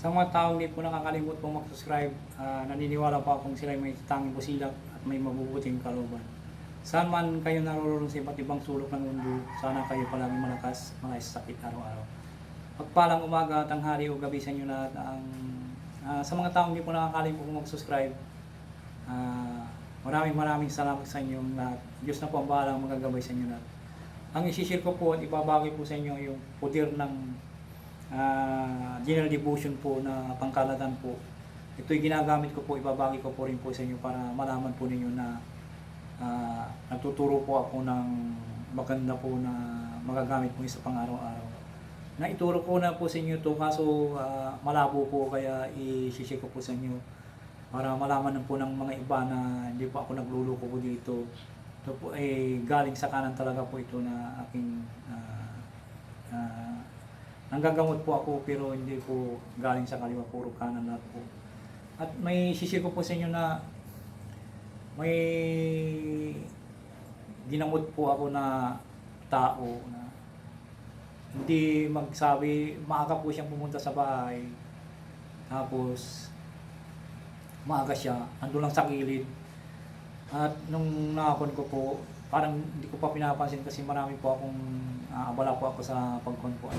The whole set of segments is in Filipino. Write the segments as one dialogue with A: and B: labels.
A: Sa mga taong hindi po nakakalimot pong mag-subscribe, ah, naniniwala po akong sila may tanging busilak at may mabubuting kalooban. Saan man kayo naroroon sa iba't ibang sulok ng mundo, sana kayo palaging malakas, mga sakit araw-araw. Pagpalang umaga, tanghali o gabi sa inyo lahat ang ah, sa mga taong hindi po nakakalimot pong mag-subscribe, ah, maraming maraming salamat sa inyong lahat. Diyos na po ang bahalang magagabay sa inyo lahat. Ang isishare ko po at ibabagi po sa inyo yung putir ng ah, general devotion po na pangkalatan po. Ito'y ginagamit ko po, ibabagi ko po rin po sa inyo para malaman po ninyo na ah, nagtuturo po ako ng maganda po na magagamit po sa pang-araw-araw. Na ituro ko na po sa inyo to kaso ah, malabo po kaya i-share ko po sa inyo para malaman po ng mga iba na hindi po ako nagluluko po dito. Ito po ay galing sa kanan talaga po ito na aking ah, ah, nanggagamot po ako pero hindi po galing sa kaliwa, puro kanan lahat po. At may sisir ko po sa inyo na may ginamot po ako na tao na hindi magsabi, maaga po siyang pumunta sa bahay. Tapos, maaga siya, ando lang sa gilid. At nung nakakon ko po, parang hindi ko pa pinapansin kasi marami po akong ah, abala po ako sa pagkon po. Ay,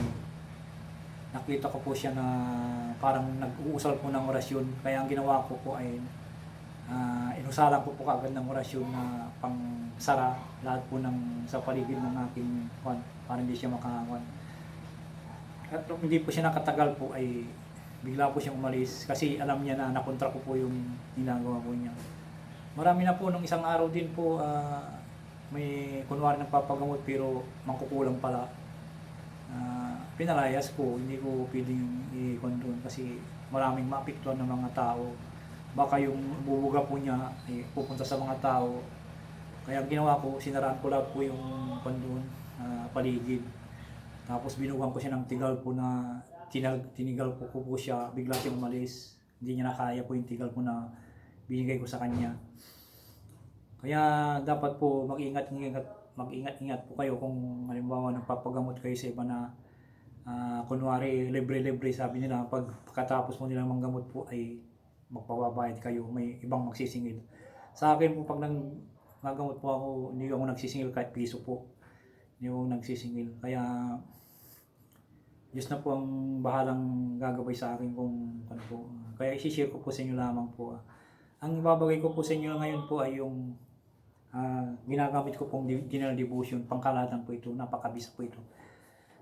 A: nakita ko po siya na parang nag-uusal po ng orasyon. Kaya ang ginawa ko po ay ah, inusalan ko po kagad ng orasyon na pang sara lahat po ng sa paligid ng aking kwan para hindi siya makakwan. At hindi po siya nakatagal po ay bigla po siyang umalis kasi alam niya na nakontra ko po yung ginagawa po niya. Marami na po nung isang araw din po ah, may kunwari nagpapagamot pero mangkukulang pala. Ah, pinalayas ko, hindi ko pwedeng doon kasi maraming maapektuhan ng mga tao. Baka yung bubuga po niya ay pupunta sa mga tao. Kaya ang ginawa ko, sinaraan ko lang po yung kon doon, ah, paligid. Tapos binugan ko siya ng tigal po na tinag, tinigal po ko po siya, bigla siyang umalis. Hindi niya nakaya po yung tigal po na binigay ko sa kanya. Kaya dapat po mag-ingat-ingat mag-ingat-ingat po kayo kung halimbawa nagpapagamot kayo sa iba na ah, kunwari libre-libre sabi nila pag pagkatapos mo nilang manggamot po ay magpapabayad kayo may ibang magsisingil. Sa akin po pag nang gagamot po ako hindi ako nagsisingil kahit piso po. Hindi ako nagsisingil. Kaya Diyos na po ang bahalang gagabay sa akin kung ano po. Kaya isi-share ko po sa inyo lamang po ang ibabagay ko po sa inyo ngayon po ay yung Ah, ginagamit ko pong di- general devotion, pangkalatan po ito, napakabisa po ito.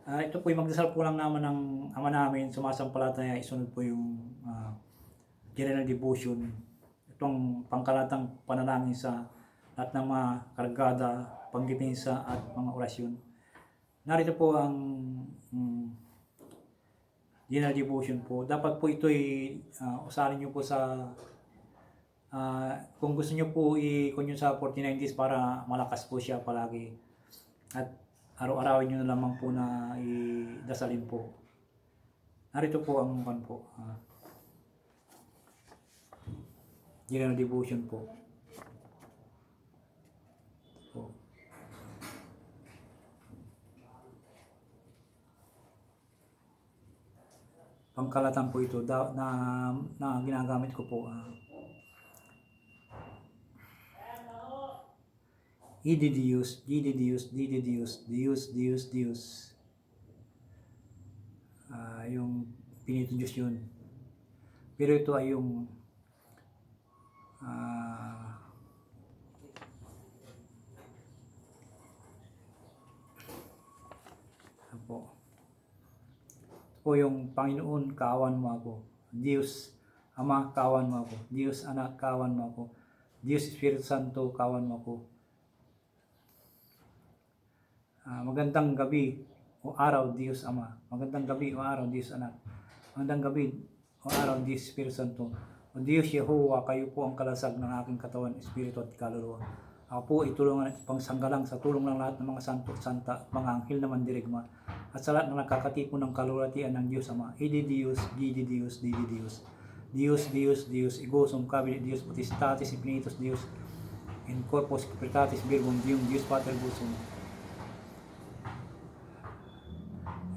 A: Ah, ito po magdasal po lang naman ng ama namin, sumasampalataya, isunod po yung ah, general devotion. Itong pangkalatang panalangin sa lahat ng mga kargada, pangdepensa at mga orasyon. Narito po ang mm, general devotion po. Dapat po ito ay ah, usalin nyo po sa Ah, kung gusto niyo po i-kun yun sa 49 days para malakas po siya palagi. At araw-arawin niyo na lamang po na i-dasalin po. Narito po ang kan po. Ah, General devotion po. po. Pangkalatan po ito da, na, na ginagamit ko po. ah. Dios, Didi Dios, Dios, Dios, Dios. Ah, yung pinito Diyos yun. Pero ito ay yung ano po. Po yung Panginoon, kaawan mo ako. Diyos, Ama, kaawan mo ako. Diyos, Anak, kaawan mo ako. Diyos, Espiritu Santo, kaawan mo ako. Ah, magandang gabi o araw, Diyos Ama. Magandang gabi o araw, Diyos Anak. Magandang gabi o araw, Diyos Espiritu Santo. O Diyos Yehovah, kayo po ang kalasag ng aking katawan, Espiritu at kaluluwa. Ako po itulungan at pangsanggalang sa tulong ng lahat ng mga santo at santa, mga anghel na mandirigma, at sa lahat ng nakakatipon ng kalulatian ng Diyos Ama. Idi Dios, Didi Dios, Didi Dios. Dios, Dios, Dios, igosum cabinet Dios, potestatis, infinitus Dios, in corpus spiritatis virgum Deum, Dios Pater Busum.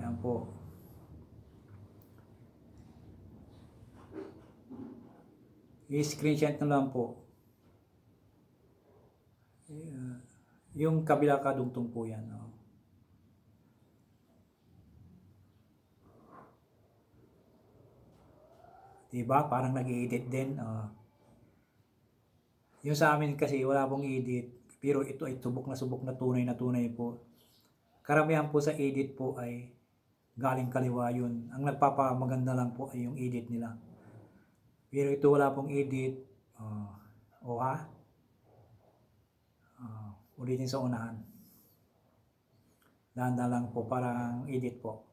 A: Ayan po. I-screenshot na lang po. Uh, yung kabila kadungtong po yan. Oh. Diba? Parang nag-edit din. Oh. Yung sa amin kasi wala pong edit. Pero ito ay subok na subok na tunay na tunay po. Karamihan po sa edit po ay galing kaliwa yun. Ang nagpapamaganda lang po ay yung edit nila. Pero ito wala pong edit. Oh, o ha? Oh, ulitin sa unahan. Dahan lang po parang edit po.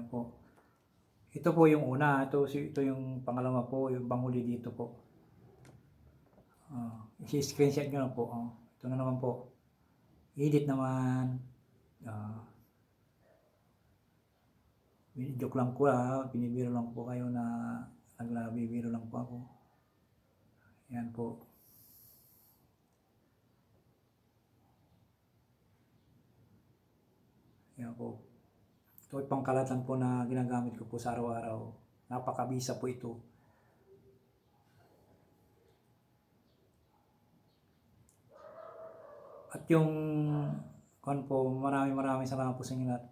A: Yan po. Ito po yung una, ito, ito yung pangalawa po, yung banguli dito po. Uh, isi-screenshot nyo na po. Oh. Ito na naman po. Edit naman. Ah. joke lang ko ah, binibiro lang po kayo na naglabibiro lang po ako. Yan po. Yan po. Ito ay pangkalatan po na ginagamit ko po sa araw-araw. Napakabisa po ito. At yung kon po, maraming maraming salamat po sa inyo lahat.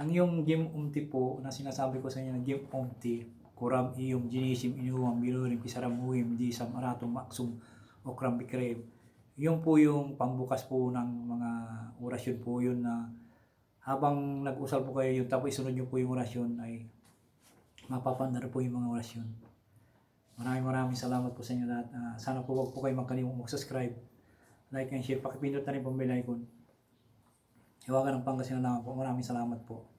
A: Ang yung Jim Umti po na sinasabi ko sa inyo na Jim Umti, Kuram iyong Jinisim Inuwang Bilurim Kisaram Huim Jisam Aratum Maksum Okram Bikrem. Yung po yung pambukas po ng mga orasyon po yun na habang nag-usal po kayo yung tapos isunod nyo po yung orasyon ay mapapandar po yung mga orasyon. Maraming maraming salamat po sa inyo lahat. Ah, sana po wag po kayo magkalimang mag-subscribe, like and share. Pakipindot na rin po ang bell icon. Hiwagan ng Pangasinan naman po. Maraming salamat po.